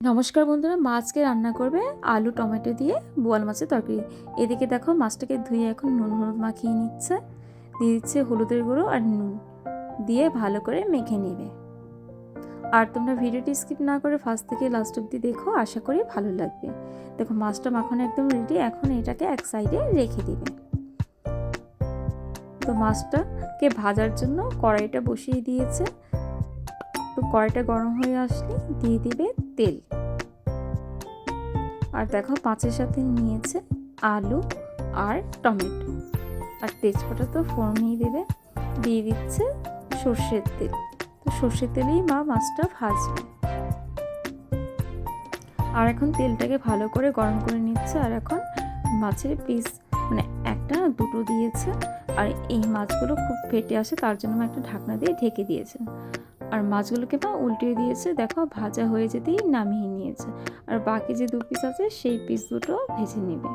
নমস্কার বন্ধুরা মাছকে রান্না করবে আলু, টমেটো দিয়ে বোয়াল মাছের তরকারি। এদিকে দেখো মাছটাকে ধুয়ে এখন নুন, হলুদ মাখিয়ে নিচ্ছে। দিয়ে দিচ্ছে হলুদের গুঁড়ো আর নুন দিয়ে ভালো করে মেখে নেবে। আর তোমরা ভিডিওটি স্কিপ না করে ফার্স্ট থেকে লাস্ট অব্দি দেখো, আশা করি ভালো লাগবে। দেখো মাছটা মাখানো একদম রেডি এখন এটাকে এক সাইডে রেখে দিবে। তো মাছটাকে ভাজার জন্য কড়াইটা বসিয়ে দিয়েছে। তো কড়াইটা গরম হয়ে আসলে দিয়ে দিবে তেল। আর দেখো পাঁচের সাথে নিয়েছে আলু আর টমেটো। আর তেজপাতা তো ফোড়নই দেবে। দিয়ে দিচ্ছে সর্ষের তেল। তো সর্ষের তেলেই মা মাছটা ভাজবে। আর এখন তেলটাকে ভালো করে গরম করে নিচ্ছে। আর এখন মাছের পিস মানে একটা দুটো দিয়েছে। আর এই মাছগুলো খুব ফেটে আসে, তার জন্য একটা ঢাকনা দিয়ে ঢেকে দিয়েছে। আর মাছগুলোকে মা উল্টিয়ে দিয়েছে, দেখো ভাজা হয়ে যেতেই নামিয়ে নিয়েছে। আর বাকি যে দু পিস আছে, সেই পিস দুটো ভেজে নেবে।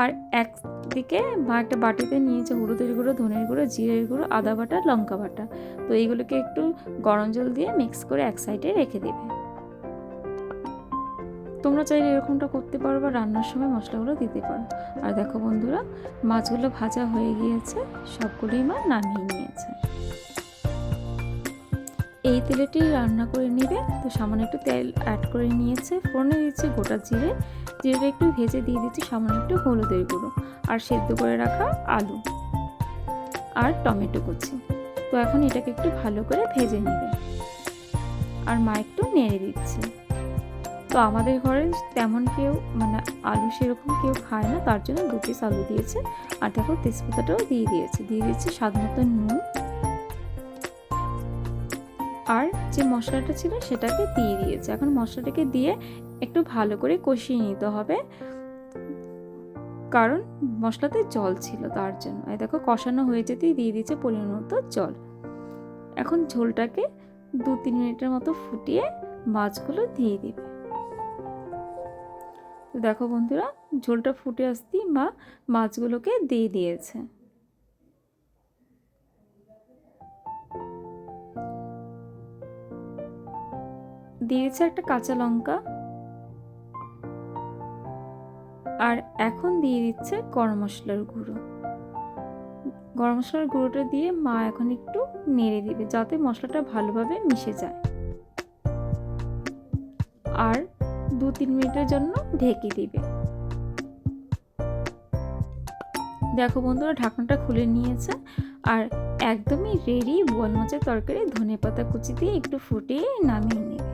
আর একদিকে মা একটা বাটিতে নিয়েছে হলুদের গুঁড়ো, ধনের গুঁড়ো, জিরের গুঁড়ো, আদা বাটা, লঙ্কা বাটা। তো এইগুলোকে একটু গরম জল দিয়ে মিক্স করে এক সাইডে রেখে দেবে। তোমরা চাইলে এরকমটা করতে পারো বা রান্নার সময় মশলাগুলো দিতে পারো। আর দেখো বন্ধুরা, মাছগুলো ভাজা হয়ে গিয়েছে, সবগুলোই মা নামিয়ে নিয়েছে। এই তেলেটি রান্না করে নেবে, তো সামান্য একটু তেল অ্যাড করে নিয়েছে, ফোড়নে দিচ্ছে গোটা জিরে, জিরেটা একটু ভেজে দিয়ে দিচ্ছে সামান্য একটু হলুদের গুঁড়ো, আর সেদ্ধ করে রাখা আলু আর টমেটো কুচি। তো এখন এটাকে একটু ভালো করে ভেজে নেবে। আর মা একটু নেড়ে দিচ্ছে। তো আমাদের ঘরে তেমন কেউ মানে আলু সেরকম কেউ খায় না, তার জন্য দু পিস আলু দিয়েছে। আর দেখো তেজপাতাটাও দিয়ে দিয়েছে। দিয়ে দিয়েছে স্বাদ মতো নুন। আর যে মশলাটা ছিল সেটাকে দিয়ে দিয়েছে। এখন মশলাটাকে দিয়ে একটু ভালো করে কষিয়ে নিতে হবে। কারণ মশলাতে জল ছিল তার জন্য। এই দেখো কষানো হয়ে যেতেই দিয়ে দিয়েছে পরিমাণ মতো জল। এখন ঝোলটাকে দু তিন মিনিটের মতো ফুটিয়ে মাছগুলো দিয়ে দিবে। দেখো বন্ধুরা, ঝোলটা ফুটে আসতেই মা মাছগুলোকে দিয়ে দিয়েছে। দিয়েছে একটা কাঁচা লঙ্কা। আর এখন দিয়ে দিচ্ছে গরম মশলার গুঁড়ো। গরম মশলার গুঁড়োটা দিয়ে মা এখন একটু নেড়ে দিবে, যাতে মশলাটা ভালোভাবে মিশে যায়। আর দু তিন মিনিটের জন্য ঢেকে দিবে। দেখো বন্ধুরা, ঢাকনাটা খুলে নিয়েছে আর একদমই রেডি বোয়াল মাছের তরকারি, ধনে পাতা কুচি দিয়ে একটু ফুটিয়ে নামিয়ে নেবে।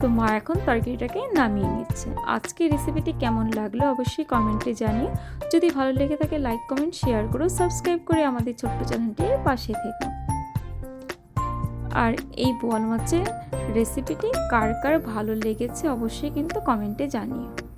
তো মা এখন তরকারিটাকে নামিয়ে নিচ্ছে। আজকে রেসিপিটি কেমন লাগল অবশ্যই কমেন্টে জানিয়ে যদি ভালো লেগে থাকে লাইক কমেন্ট শেয়ার করো সাবস্ক্রাইব করে আমাদের ছোট্ট চ্যানেলটির পাশে থেকো। আর এই বোয়াল মাছের রেসিপিটি কার কার ভালো লেগেছে অবশ্যই কিন্তু কমেন্টে জানিও।